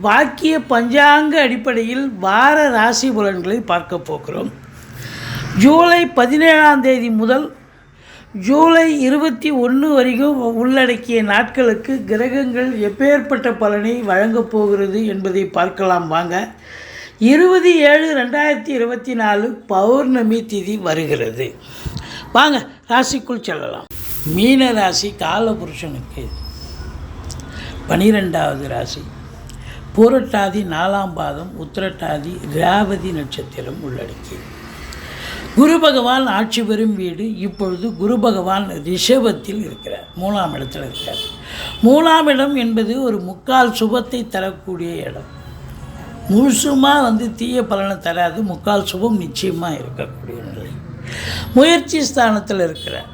வாக்கிய பஞ்சாங்க அடிப்படையில் வார ராசி பலன்களை பார்க்க போகிறோம். ஜூலை பதினேழாம் தேதி முதல் ஜூலை இருபத்தி ஒன்று வரைக்கும் உள்ளடக்கிய நாட்களுக்கு கிரகங்கள் எப்பேற்பட்ட பலனை வழங்கப் போகிறது என்பதை பார்க்கலாம் வாங்க. இருபது ஏழு ரெண்டாயிரத்தி இருபத்தி நாலு பௌர்ணமி திதி வருகிறது. வாங்க ராசிக்குள் செல்லலாம். மீன ராசி காலபுருஷனுக்கு பனிரெண்டாவது ராசி. பூரட்டாதி நாலாம் பாதம் உத்திரட்டாதி ரேவதி நட்சத்திரம் உள்ளடக்கி. குரு பகவான் ஆட்சி பெறும் வீடு இப்பொழுது குரு பகவான் ரிஷபத்தில் இருக்கிறார் மூணாம் இடத்தில் இருக்கிறார். மூணாம் இடம் என்பது ஒரு முக்கால் சுபத்தை தரக்கூடிய இடம். முழுசுமாக வந்து தீய பலனை தராது முக்கால் சுபம் நிச்சயமாக இருக்கக்கூடிய நிலை. முயற்சி ஸ்தானத்தில் இருக்கிறார்.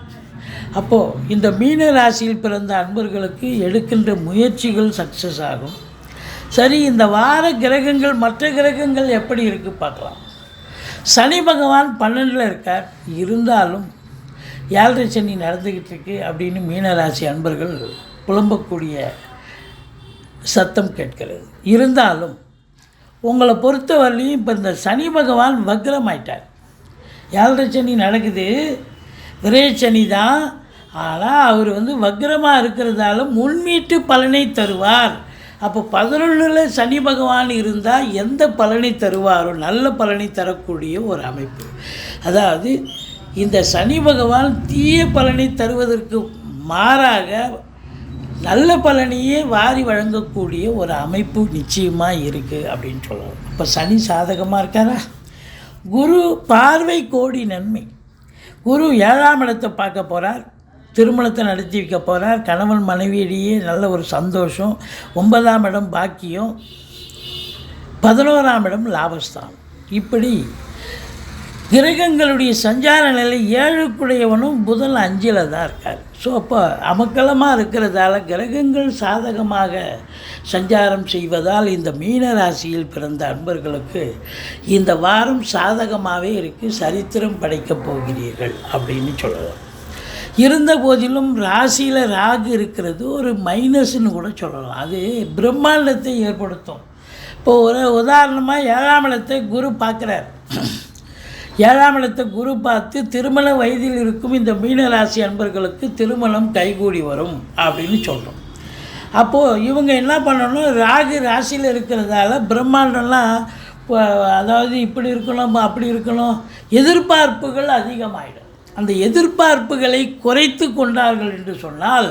அப்போது இந்த மீன ராசியில் பிறந்த அன்பர்களுக்கு எடுக்கின்ற முயற்சிகள் சக்ஸஸ் ஆகும். சரி இந்த வார கிரகங்கள் மற்ற கிரகங்கள் எப்படி இருக்குது பார்க்கலாம். சனி பகவான் பன்னெண்டில் இருக்கார். இருந்தாலும் ஏழரை சனி நடந்துக்கிட்டு இருக்கு அப்படின்னு மீனராசி அன்பர்கள் புலம்பக்கூடிய சத்தம் கேட்கிறது. இருந்தாலும் உங்களை பொறுத்தவரையிலையும் இப்போ இந்த சனி பகவான் வக்ரமாயிட்டார். ஏழரை சனி நடக்குது. விரைய சனி தான். ஆனால் அவர் வந்து வக்ரமாக இருக்கிறதால முன்மீட்டு பலனை தருவார். அப்போ பதினொன்றில் சனி பகவான் இருந்தால் எந்த பலனை தருவாரோ நல்ல பலனை தரக்கூடிய ஒரு அமைப்பு. அதாவது இந்த சனி பகவான் தீய பலனை தருவதற்கு மாறாக நல்ல பலனையே வாரி வழங்கக்கூடிய ஒரு அமைப்பு நிச்சயமாக இருக்குது அப்படின்னு சொல்லலாம். அப்போ சனி சாதகமாக இருக்காரா? குரு பார்வை கோடி நன்மை. குரு ஏழாம் இடத்தை பார்க்க போகிறார் திருமணத்தை நடத்தி வைக்க போகிறார் கணவன் மனைவியிடையே நல்ல ஒரு சந்தோஷம். ஒன்பதாம் இடம் பாக்கியம். பதினோராம் இடம் லாபஸ்தானம். இப்படி கிரகங்களுடைய சஞ்சார நிலை ஏழுக்குடையவனும் புதன் அஞ்சில் தான் இருக்கார். ஸோ அப்போ அமக்கலமாக இருக்கிறதால கிரகங்கள் சாதகமாக சஞ்சாரம் செய்வதால் இந்த மீன ராசியில் பிறந்த அன்பர்களுக்கு இந்த வாரம் சாதகமாகவே இருக்குது சரித்திரம் படைக்கப் போகிறீர்கள் அப்படின்னு சொல்லலாம். இருந்த போதிலும் ராசியில் ராகு இருக்கிறது ஒரு மைனஸ்ன்னு கூட சொல்லலாம். அது பிரம்மாண்டத்தை ஏற்படுத்தும். இப்போ ஒரு உதாரணமாக ஏழாம் இடத்தை குரு பார்க்குறார். ஏழாம் இடத்தை குரு பார்த்து திருமண வயதில் இருக்கும் இந்த மீனராசி அன்பர்களுக்கு திருமணம் கைகூடி வரும் அப்படின்னு சொல்கிறோம் அப்போது இவங்க என்ன பண்ணணும்? ராகு ராசியில் இருக்கிறதால பிரம்மாண்டம்லாம் இப்போ அதாவது இப்படி இருக்கணும் அப்படி இருக்கணும் எதிர்பார்ப்புகள் அதிகமாகிடும் அந்த எதிர்பார்ப்புகளை குறைத்து கொண்டார்கள் என்று சொன்னால்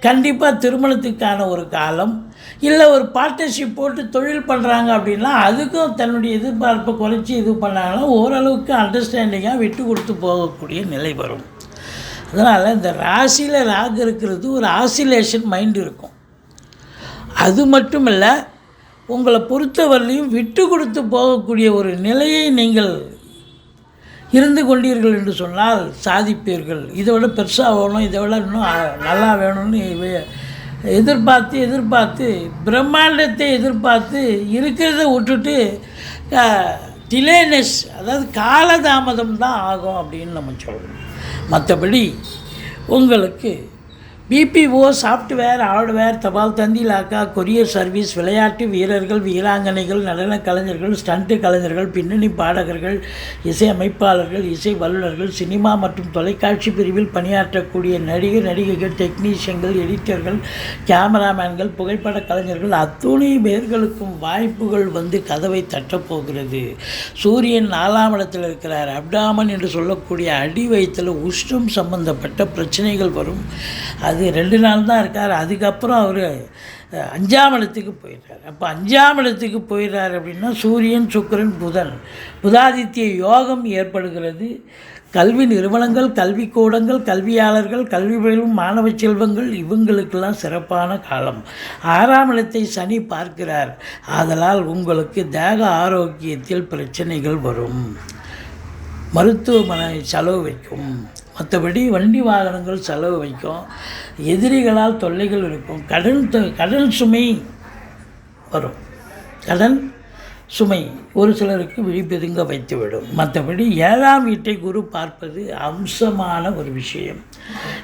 கண்டிப்பாக திருமணத்துக்கான ஒரு காலம் இல்லை ஒரு பார்ட்னர்ஷிப் போட்டு தொழில் பண்ணுறாங்க அப்படின்னா அதுக்கும் தன்னுடைய எதிர்பார்ப்பை குறைச்சி இது பண்ணாங்கன்னா ஓரளவுக்கு அண்டர்ஸ்டாண்டிங்காக விட்டு கொடுத்து போகக்கூடிய நிலை வரும். அதனால் இந்த ராசியில் ராகு இருக்கிறது ஒரு ஆசிலேஷன் மைண்ட் இருக்கும். அது மட்டும் இல்லை உங்களை பொறுத்தவரையிலையும் விட்டு கொடுத்து போகக்கூடிய ஒரு நிலையை நீங்கள் இருந்து கொண்டீர்கள் என்று சொன்னால் சாதிப்பீர்கள். இதை விட பெருசாக வேணும் இதை விட இன்னும் நல்லா வேணும்னு எதிர்பார்த்து எதிர்பார்த்து பிரம்மாண்டத்தை எதிர்பார்த்து இருக்கிறத விட்டுட்டு டிலேனஸ் அதாவது காலதாமதம் தான் ஆகும் அப்படின்னு நம்ம சொல்லணும். மற்றபடி உங்களுக்கு பிபிஓ சாஃப்ட்வேர் ஹார்ட்வேர் தபால் தந்தி லாக்கா கொரியர் சர்வீஸ் விளையாட்டு வீரர்கள் வீராங்கனைகள் நடன கலைஞர்கள் ஸ்டண்ட்டு கலைஞர்கள் பின்னணி பாடகர்கள் இசை அமைப்பாளர்கள் இசை வல்லுநர்கள் சினிமா மற்றும் தொலைக்காட்சி பிரிவில் பணியாற்றக்கூடிய நடிகர் நடிகைகள் டெக்னீஷியன்கள் எடிட்டர்கள் கேமராமேன்கள் புகைப்பட கலைஞர்கள் அத்துணை பேர்களுக்கும் வாய்ப்புகள் வந்து கதவை தட்டப்போகிறது சூரியன் நாலாம் இடத்தில் இருக்கிறார். அப்டாமன் என்று சொல்லக்கூடிய அடி வயிற்றில் உஷ்ணம் சம்பந்தப்பட்ட பிரச்சனைகள் வரும். அது ரெண்டு நாள் தான் இருக்கார். அதுக்கப்புறம் அவர் அஞ்சாம் இடத்துக்கு போயிடுறார். அப்போ அஞ்சாம் இடத்துக்கு போயிடுறார் அப்படின்னா சூரியன் சுக்கரன் புதன். புதாதித்ய யோகம் ஏற்படுகிறது. கல்வி நிறுவனங்கள் கல்விக்கூடங்கள் கல்வியாளர்கள் கல்வி பயிலும் மாணவ செல்வங்கள் இவங்களுக்கெல்லாம் சிறப்பான காலம். ஆறாம் இடத்தை சனி பார்க்கிறார். ஆதலால் உங்களுக்கு தேக ஆரோக்கியத்தில் பிரச்சனைகள் வரும். மருத்துவமனை செலவு வைக்கும். மற்றபடி வண்டி வாகனங்கள் செலவு வைக்கும். எதிரிகளால் தொல்லைகள் இருக்கும். கடன் கடன் சுமை வரும். கடன் சுமை ஒரு சிலருக்கு விழிப்பெதுங்க வைத்துவிடும். மற்றபடி ஏழாம் வீட்டை குரு பார்ப்பது அம்சமான ஒரு விஷயம்.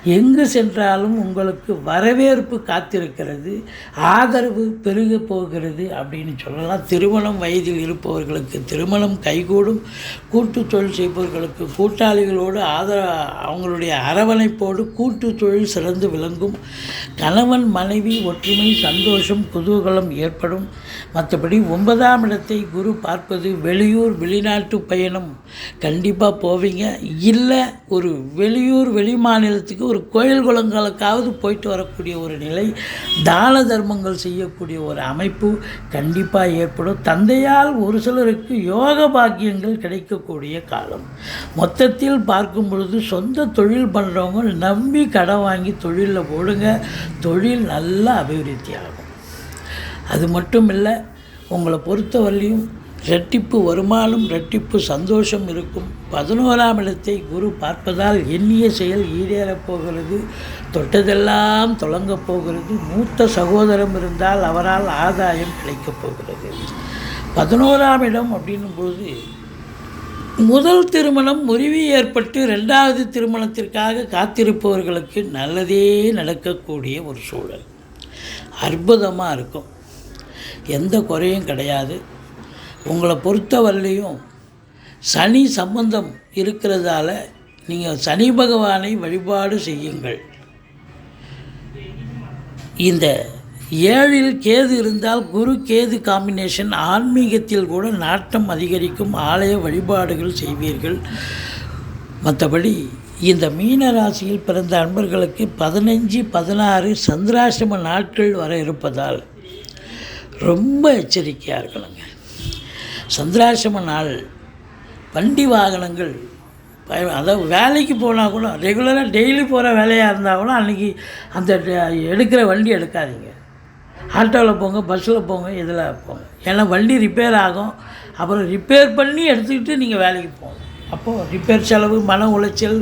எங்கு சென்றாலும் உங்களுக்கு வரவேற்பு காத்திருக்கிறது ஆதரவு பெருக போகிறது அப்படின்னு சொல்லலாம். திருமணம் வயதில் இருப்பவர்களுக்கு திருமணம் கைகூடும். கூட்டு தொழில் செய்பவர்களுக்கு கூட்டாளிகளோடு ஆதர அவங்களுடைய அரவணைப்போடு கூட்டு தொழில் சிறந்து விளங்கும். கணவன் மனைவி ஒற்றுமை சந்தோஷம் குதூகலம் ஏற்படும். மற்றபடி ஒன்பதாம் இடத்தை குரு பார்ப்பது வெளியூர் வெளிநாட்டு பயணம். கண்டிப்பாக போவீங்க. இல்லை ஒரு வெளியூர் வெளி மாநிலத்துக்கு ஒரு கோயில் குளங்களுக்காவது போயிட்டு வரக்கூடிய ஒரு நிலை தான தர்மங்கள் செய்யக்கூடிய ஒரு அமைப்பு கண்டிப்பாக ஏற்படும். தந்தையால் ஒரு சிலருக்கு யோக பாக்கியங்கள் கிடைக்கக்கூடிய காலம். மொத்தத்தில் பார்க்கும் பொழுது சொந்த தொழில் பண்ணுறவங்க நம்பி கடன் வாங்கி தொழிலில் போடுங்க. தொழில் நல்லா அபிவிருத்தி ஆகும் அது மட்டும் இல்லை உங்களை பொறுத்தவரையிலையும் ரெட்டிப்பு வருமானம் ரெட்டிப்பு சந்தோஷம் இருக்கும். பதினோராம் இடத்தை குரு பார்ப்பதால் எண்ணிய செயல் ஈடேறப் போகிறது. தொட்டதெல்லாம் தொடங்கப் போகிறது. மூத்த சகோதரம் இருந்தால் அவரால் ஆதாயம் கிடைக்கப் போகிறது. பதினோராம் இடம் அப்படின்னும் பொழுது முதல் திருமணம் முறிவு ஏற்பட்டு ரெண்டாவது திருமணத்திற்காக காத்திருப்பவர்களுக்கு நல்லதே நடக்கக்கூடிய ஒரு சூழல். அற்புதமாக இருக்கும். எந்த குறையும் கிடையாது. உங்களை பொறுத்தவரையிலையும் சனி சம்பந்தம் இருக்கிறதால நீங்கள் சனி பகவானை வழிபாடு செய்யுங்கள். இந்த ஏழில் கேது இருந்தால் குரு கேது காம்பினேஷன் ஆன்மீகத்தில் கூட நாட்டம் அதிகரிக்கும் ஆலய வழிபாடுகள் செய்வீர்கள். மற்றபடி இந்த மீன ராசியில் பிறந்த அன்பர்களுக்கு பதினஞ்சு பதினாறு சந்திராசிரம நாட்கள் வர இருப்பதால் ரொம்ப எச்சரிக்கையாக இருக்கணுங்க. சந்திராசிரம நாள் வண்டி வாகனங்கள் பய- அதாவது வேலைக்கு போனால் கூட ரெகுலராக டெய்லி போகிற வேலையாக இருந்தால் கூட அன்றைக்கி அந்த எடுக்கிற வண்டி எடுக்காதீங்க. ஆட்டோவில் போங்க பஸ்ஸில் போங்க இதில் போங்க. ஏன்னா வண்டி ரிப்பேர் ஆகும். அப்புறம் ரிப்பேர் பண்ணி எடுத்துக்கிட்டு நீங்கள் வேலைக்கு போகணும். அப்போது ரிப்பேர் செலவு மன உளைச்சல்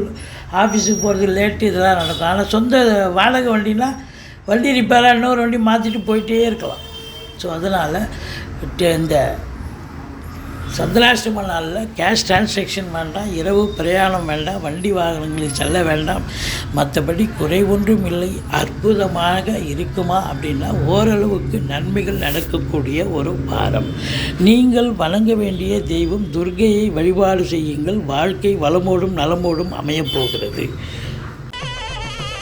ஆஃபீஸுக்கு போகிறது லேட்டு இதெல்லாம் நடக்கும். ஆனால் சொந்த வாடகை வண்டினா வண்டி ரிப்பேராக இன்னொரு வண்டி மாற்றிட்டு போயிட்டே இருக்கலாம். ஸோ அதனால் இந்த சந்திராஷ்டம நாளில் கேஷ் டிரான்சாக்ஷன் வேண்டாம் இரவு பிரயாணம் வேண்டாம் வண்டி வாகனங்களில் செல்ல வேண்டாம். மற்றபடி குறை ஒன்றும் இல்லை. அற்புதமாக இருக்குமா அப்படின்னா ஓரளவுக்கு நன்மைகள் நடக்கக்கூடிய ஒரு வாரம் நீங்கள் வணங்க வேண்டிய தெய்வம் துர்கையை வழிபாடு செய்யுங்கள். வாழ்க்கை வளமோடும் நலமோடும் அமையப் போகிறது.